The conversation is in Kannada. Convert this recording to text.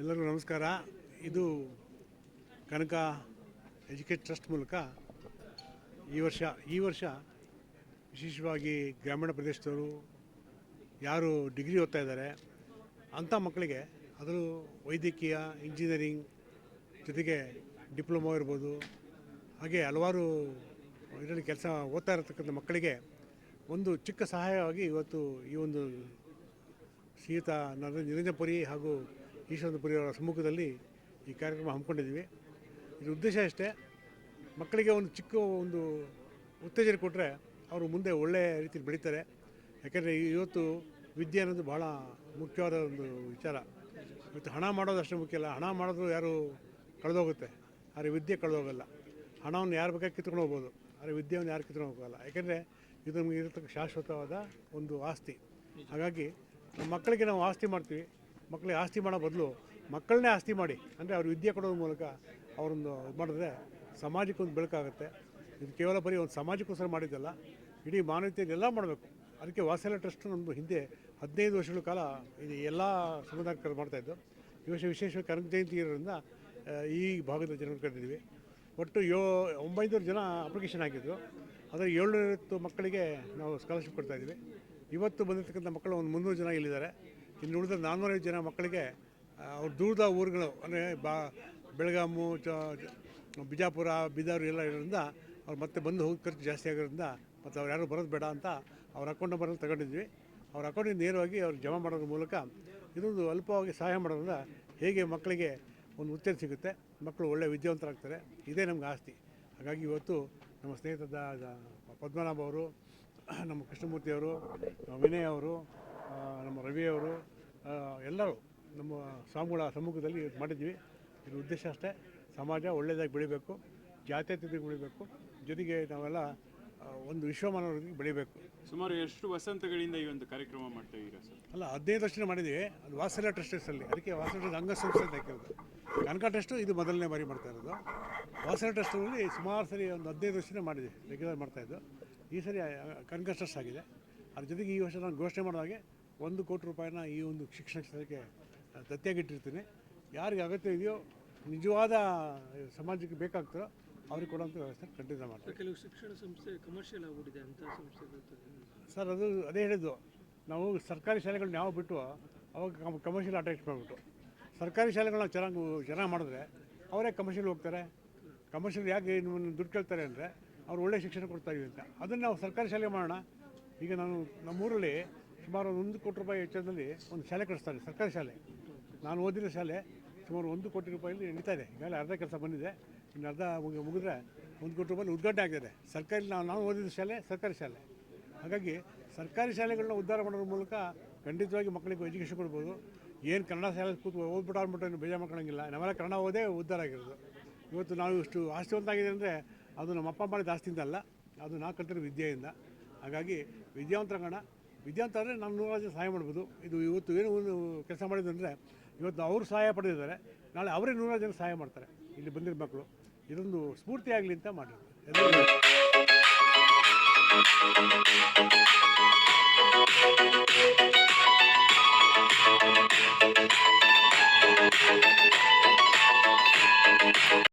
ಎಲ್ಲರಿಗೂ ನಮಸ್ಕಾರ. ಇದು ಕನಕ ಎಜುಕೇಟ್ ಟ್ರಸ್ಟ್ ಮೂಲಕ ಈ ವರ್ಷ ಈ ವರ್ಷ ವಿಶೇಷವಾಗಿ ಗ್ರಾಮೀಣ ಪ್ರದೇಶದವರು ಯಾರು ಡಿಗ್ರಿ ಓದ್ತಾ ಇದ್ದಾರೆ, ಅಂಥ ಮಕ್ಕಳಿಗೆ ಅದರಲ್ಲೂ ವೈದ್ಯಕೀಯ, ಇಂಜಿನಿಯರಿಂಗ್ ಜೊತೆಗೆ ಡಿಪ್ಲೊಮಾ ಇರ್ಬೋದು, ಹಾಗೆ ಹಲವಾರು ಇದರಲ್ಲಿ ಕೆಲಸ ಓದ್ತಾ ಇರತಕ್ಕಂಥ ಮಕ್ಕಳಿಗೆ ಒಂದು ಚಿಕ್ಕ ಸಹಾಯವಾಗಿ ಇವತ್ತು ಈ ಒಂದು ಶ್ರೀಯುತ ನರೇಂದ್ರ ಹಾಗೂ ಈಶ್ವರಪುರಿ ಅವರ ಸಮ್ಮುಖದಲ್ಲಿ ಈ ಕಾರ್ಯಕ್ರಮ ಹಮ್ಮಿಕೊಂಡಿದ್ದೀವಿ. ಇದ್ರ ಉದ್ದೇಶ ಅಷ್ಟೇ, ಮಕ್ಕಳಿಗೆ ಒಂದು ಚಿಕ್ಕ ಒಂದು ಉತ್ತೇಜನ ಕೊಟ್ಟರೆ ಅವರು ಮುಂದೆ ಒಳ್ಳೆಯ ರೀತಿಯಲ್ಲಿ ಬೆಳೀತಾರೆ. ಯಾಕೆಂದರೆ ಇವತ್ತು ವಿದ್ಯೆ ಅನ್ನೋದು ಬಹಳ ಮುಖ್ಯವಾದ ಒಂದು ವಿಚಾರ. ಇವತ್ತು ಹಣ ಮಾಡೋದು ಅಷ್ಟೇ ಮುಖ್ಯ ಅಲ್ಲ, ಹಣ ಮಾಡೋದು ಯಾರು ಕಳೆದೋಗುತ್ತೆ. ಆದರೆ ವಿದ್ಯೆ ಕಳೆದೋಗಲ್ಲ. ಹಣವನ್ನು ಯಾರು ಬೇಕಾಗಿ ಕಿತ್ಕೊಂಡು ಹೋಗ್ಬೋದು, ಆದರೆ ವಿದ್ಯೆಯನ್ನು ಯಾರು ಕಿತ್ಕೊಂಡು ಹೋಗೋಲ್ಲ. ಯಾಕೆಂದರೆ ಇದು ನಮಗೆ ಇರತಕ್ಕ ಶಾಶ್ವತವಾದ ಒಂದು ಆಸ್ತಿ. ಹಾಗಾಗಿ ನಮ್ಮ ಮಕ್ಕಳಿಗೆ ನಾವು ಆಸ್ತಿ ಮಾಡ್ತೀವಿ. ಮಕ್ಕಳಿಗೆ ಆಸ್ತಿ ಮಾಡೋ ಬದಲು ಮಕ್ಕಳನ್ನೇ ಆಸ್ತಿ ಮಾಡಿ, ಅಂದರೆ ಅವ್ರ ವಿದ್ಯೆ ಕೊಡೋದ್ರ ಮೂಲಕ ಅವರೊಂದು ಇದು ಮಾಡಿದ್ರೆ ಸಮಾಜಕ್ಕೊಂದು ಬೆಳಕಾಗುತ್ತೆ. ಇದು ಕೇವಲ ಬರೀ ಒಂದು ಸಮಾಜಕ್ಕೋಸ್ಕರ ಮಾಡಿದ್ದಲ್ಲ, ಇಡೀ ಮಾನವೀಯತೆಯಲ್ಲಿ ಎಲ್ಲ ಮಾಡಬೇಕು. ಅದಕ್ಕೆ ವಾಸಲ ಟ್ರಸ್ಟ್ ನಮ್ಮದು ಹಿಂದೆ ಹದಿನೈದು ವರ್ಷಗಳ ಕಾಲ ಇದು ಎಲ್ಲ ಸಮುದಾಯಕ್ಕೆ ಮಾಡ್ತಾಯಿದ್ದು ಈ ವರ್ಷ ವಿಶೇಷವಾಗಿ ಕನಕ ಜಯಂತಿ ಇರೋದ್ರಿಂದ ಈ ಭಾಗದ ಜನರು ಕರೆದಿದ್ವಿ ಒಟ್ಟು ಯೋ, ಒಂಬೈನೂರು ಜನ ಅಪ್ಲಿಕೇಶನ್ ಹಾಕಿದ್ರು. ಅದರ ಏಳ್ನೂರೈವತ್ತು ಮಕ್ಕಳಿಗೆ ನಾವು ಸ್ಕಾಲರ್ಶಿಪ್ ಕೊಡ್ತಾಯಿದ್ವಿ ಇವತ್ತು ಬಂದಿರತಕ್ಕಂಥ ಮಕ್ಕಳು ಒಂದು ಮುನ್ನೂರು ಜನ ಇಲ್ಲಿದ್ದಾರೆ. ಇನ್ನು ಉಳಿದ ನಾನ್ನೂರೈದು ಜನ ಮಕ್ಕಳಿಗೆ ಅವ್ರು ದೂರದ ಊರುಗಳು, ಅಂದರೆ ಬಾ, ಬೆಳಗಾಮು, ಚ ಬಿಜಾಪುರ, ಬೀದರ್ ಎಲ್ಲ ಇರೋದ್ರಿಂದ ಅವ್ರು ಮತ್ತೆ ಬಂದು ಹೋಗಿ ಖರ್ಚು ಜಾಸ್ತಿ ಆಗಿರೋದ್ರಿಂದ ಮತ್ತು ಅವ್ರು ಯಾರು ಬರೋದು ಬೇಡ ಅಂತ ಅವ್ರ ಅಕೌಂಟ್ ನಂಬರಲ್ಲಿ ತಗೊಂಡಿದ್ವಿ. ಅವ್ರ ಅಕೌಂಟಿಗೆ ನೇರವಾಗಿ ಅವ್ರು ಜಮಾ ಮಾಡೋದ್ರ ಮೂಲಕ ಇದೊಂದು ಅಲ್ಪವಾಗಿ ಸಹಾಯ ಮಾಡೋದ್ರಿಂದ ಹೇಗೆ ಮಕ್ಕಳಿಗೆ ಒಂದು ಉತ್ತೇಜನ ಸಿಗುತ್ತೆ ಮಕ್ಕಳು ಒಳ್ಳೆಯ ವಿದ್ಯಾವಂತರಾಗ್ತಾರೆ, ಇದೇ ನಮ್ಗೆ ಆಸ್ತಿ. ಹಾಗಾಗಿ ಇವತ್ತು ನಮ್ಮ ಸ್ನೇಹಿತದ ಪದ್ಮನಾಭ ಅವರು, ನಮ್ಮ ಕೃಷ್ಣಮೂರ್ತಿ ಅವರು ವಿನಯ್ ಅವರು ನಮ್ಮ ರವಿಯವರು ಎಲ್ಲರೂ ನಮ್ಮ ಸ್ವಾಮಿಗಳ ಸಮ್ಮುಖದಲ್ಲಿ ಮಾಡಿದ್ವಿ ಇದ್ರ ಉದ್ದೇಶ ಅಷ್ಟೇ ಸಮಾಜ ಒಳ್ಳೆಯದಾಗಿ ಬೆಳಿಬೇಕು ಜಾತ್ಯತೀತವಾಗಿ ಬೆಳಿಬೇಕು ಜೊತೆಗೆ ನಾವೆಲ್ಲ ಒಂದು ವಿಶ್ವಮಾನವರಿಗೆ ಬೆಳಿಬೇಕು. ಸುಮಾರು ಎಷ್ಟು ವಸಂತಗಳಿಂದ ಈ ಒಂದು ಕಾರ್ಯಕ್ರಮ ಮಾಡ್ತಾ ಇದ್ದೀರಾ ಸರ್? ಅಲ್ಲ ಹದಿನೈದು ವರ್ಷ ಮಾಡಿದ್ದೀವಿ. ಅದು ವಾತ್ಸಲ್ಯ ಟ್ರಸ್ಟಲ್ಲಿ ಅದಕ್ಕೆ ವಾತ್ಸಲ್ಯ ಟ್ರಸ್ಟ್ ಅಂಗಸಂಸ್ಥೆ ಅಂತ ಹಾಕಿರೋದು. ಕನಕ ಟ್ರಸ್ಟು ಇದು ಮೊದಲನೇ ಬಾರಿ ಮಾಡ್ತಾ ಇರೋದು. ವಾತ್ಸಲ್ಯ ಟ್ರಸ್ಟಲ್ಲಿ ಸುಮಾರು ಸರಿ ಒಂದು ಹದಿನೈದು ವರ್ಷ ಮಾಡಿದ್ವಿ ರೆಗ್ಯುಲರ್ ಮಾಡ್ತಾಯಿದ್ದು ಈ ಸರಿ ಕನಕ ಟ್ರಸ್ಟ್ ಆಗಿದೆ. ಅದ್ರ ಜೊತೆಗೆ ಈ ವರ್ಷ ನಾನು ಘೋಷಣೆ ಮಾಡಿದಾಗೆ ಒಂದು ಕೋಟಿ ರೂಪಾಯಿನ ಈ ಒಂದು ಶಿಕ್ಷಣ ಕ್ಷೇತ್ರಕ್ಕೆ ದತ್ತಿಯಾಗಿಟ್ಟಿರ್ತೀನಿ. ಯಾರಿಗೆ ಅಗತ್ಯ ಇದೆಯೋ ನಿಜವಾದ ಸಮಾಜಕ್ಕೆ ಬೇಕಾಗ್ತಾರೋ ಅವ್ರಿಗೆ ಕೊಡೋಂಥ ವ್ಯವಸ್ಥೆ ಖಂಡಿತ ಮಾಡ್ತೀವಿ. ಕೆಲವು ಶಿಕ್ಷಣ ಸಂಸ್ಥೆ ಕಮರ್ಷಿಯಲ್ ಆಗಿಬಿಟ್ಟಿದೆ ಅಂತ ಸಂಸ್ಥೆ ಸರ್ ಅದು ಅದೇ ಹೇಳಿದ್ದು. ನಾವು ಸರ್ಕಾರಿ ಶಾಲೆಗಳನ್ನ ಯಾವ ಬಿಟ್ಟು ಅವಾಗ ಕಮರ್ಷಿಯಲ್ ಅಟ್ಯಾಚ್ ಮಾಡಿಬಿಟ್ಟು. ಸರ್ಕಾರಿ ಶಾಲೆಗಳನ್ನ ಚೆನ್ನಾಗಿ ಚೆನ್ನಾಗಿ ಮಾಡಿದ್ರೆ ಅವರೇ ಕಮರ್ಷಿಯಲ್ ಹೋಗ್ತಾರೆ. ಕಮರ್ಷಿಯಲ್ ಯಾಕೆ ನಿಮ್ಮನ್ನು ದುಡ್ಡು ಕೇಳ್ತಾರೆ ಅಂದರೆ ಅವ್ರು ಒಳ್ಳೆ ಶಿಕ್ಷಣ ಕೊಡ್ತಾ ಇದ್ದೀವಿ ಅಂತ. ಅದನ್ನು ನಾವು ಸರ್ಕಾರಿ ಶಾಲೆ ಮಾಡೋಣ. ಈಗ ನಾನು ನಮ್ಮೂರಲ್ಲಿ ಸುಮಾರು ಒಂದು ಕೋಟಿ ರೂಪಾಯಿ ವೆಚ್ಚದಲ್ಲಿ ಒಂದು ಶಾಲೆ ಕಳಿಸ್ತಾರೆ, ಸರ್ಕಾರಿ ಶಾಲೆ. ನಾನು ಓದಿರೋ ಶಾಲೆ ಸುಮಾರು ಒಂದು ಕೋಟಿ ರೂಪಾಯಲ್ಲಿ ನಡೀತಾ ಇದೆ. ಈಗಾಗಲೇ ಅರ್ಧ ಕೆಲಸ ಬಂದಿದೆ. ಇನ್ನು ಅರ್ಧ ಮುಗಿ, ಮುಗಿದ್ರೆ ಒಂದು ಕೋಟಿ ರೂಪಾಯಿ ಉದ್ಘಾಟನೆ ಆಗ್ತಿದೆ. ಸರ್ಕಾರಿ ನಾವು ನಾವು ಓದಿದ ಶಾಲೆ, ಸರ್ಕಾರಿ ಶಾಲೆ. ಹಾಗಾಗಿ ಸರ್ಕಾರಿ ಶಾಲೆಗಳನ್ನ ಉದ್ಧಾರ ಮಾಡೋದ್ರ ಮೂಲಕ ಖಂಡಿತವಾಗಿ ಮಕ್ಕಳಿಗೆ ಎಜುಕೇಷನ್ ಕೊಡ್ಬೋದು. ಏನು ಕನ್ನಡ ಶಾಲೆ ಕೂತು ಓದ್ಬಿಟ್ಟು ಅಂದ್ಬಿಟ್ಟು ಏನು ಬೇಜಾರು ಮಾಡ್ಕೊಳಂಗಿಲ್ಲ. ನಾವೆಲ್ಲ ಕನ್ನಡ ಓದೇ ಉದ್ಧಾರ ಆಗಿರೋದು. ಇವತ್ತು ನಾವು ಇಷ್ಟು ಆಸ್ತಿವಂತಾಗಿದೆ ಅಂದರೆ ಅದು ನಮ್ಮ ಅಪ್ಪ ಮಾಡಿದ ಆಸ್ತಿಯಿಂದ ಅಲ್ಲ. ಅದು ನಾ ಕಲ್ತಿರೋ ವಿದ್ಯೆಯಿಂದ. ಹಾಗಾಗಿ ವಿದ್ಯಾವಂತರಾಗೋಣ ವಿದ್ಯಾವಂತ ಅಂದರೆ ನಾನು ನೂರಾರು ಜನ ಸಹಾಯ ಮಾಡ್ಬೋದು. ಇದು ಇವತ್ತು ಏನು ಒಂದು ಕೆಲಸ ಮಾಡಿದ್ದು ಅಂದರೆ, ಇವತ್ತು ಅವರು ಸಹಾಯ ಪಡೆದಿದ್ದಾರೆ. ನಾಳೆ ಅವರೇ ನೂರಾರು ಜನ ಸಹಾಯ ಮಾಡ್ತಾರೆ. ಇಲ್ಲಿ ಬಂದಿರೋ ಮಕ್ಕಳು. ಇದೊಂದು ಸ್ಫೂರ್ತಿ ಆಗಲಿ ಅಂತ ಎಲ್ಲರಿಗೂ